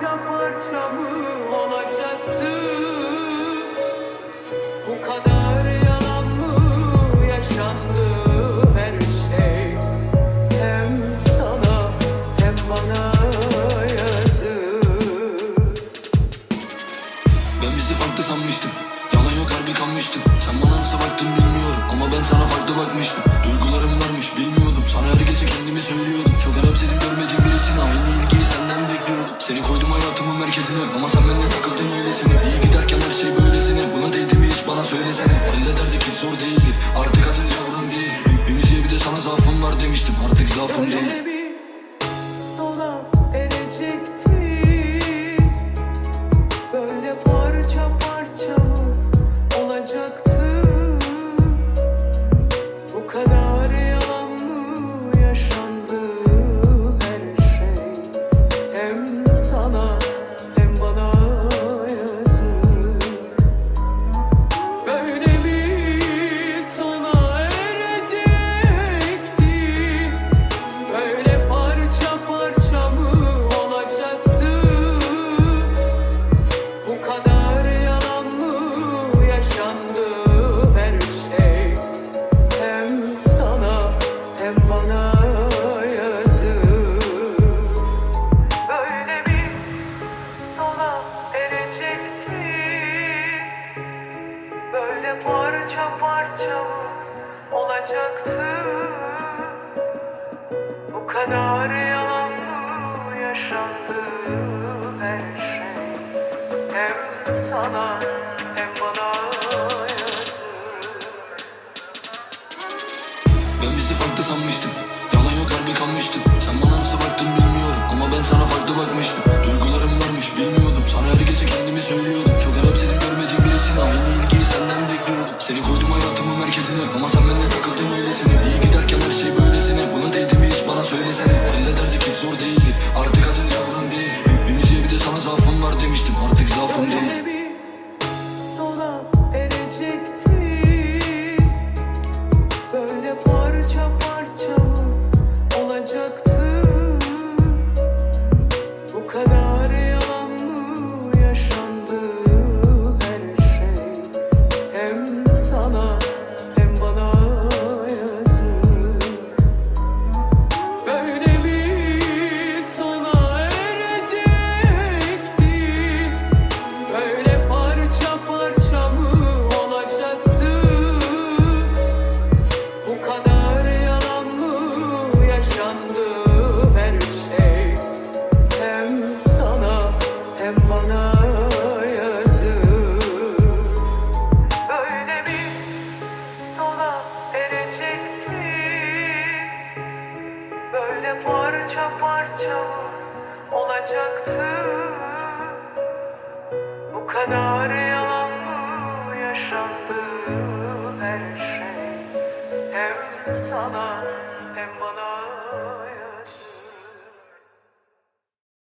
parça parça mı olacaktı? Bu kadar yalan mı yaşandı her şey? Hem sana hem bana yazık. Ben bizi farklı sanmıştım. Yalan yok harbi kanmıştım. Sen bana nasıl baktın bilmiyorum ama ben sana farklı bakmıştım. Duygularım varmış bilmiyordum. Sana her gece kendimi söylüyordum. Çok herkesini Ama sen benimle takıldın öylesine. İyi giderken her şey böylesine. Buna değdi mi hiç bana söylesene. Hallederdik hiç zor değildi. Artık adın yavrum değil. Bir müziğe bir de sana zaafım var demiştim. Artık zaafım değil. böyle parça parça mı olacaktı? Bu kadar yalan mı yaşandı her şey? Hem sana hem bana yazık. Ben bizi farklı sanmıştım var demiştim. Artık zaafım değil. parça parça olacaktı. Bu kadar yalan mı yaşandı her şey? Hem sana hem bana.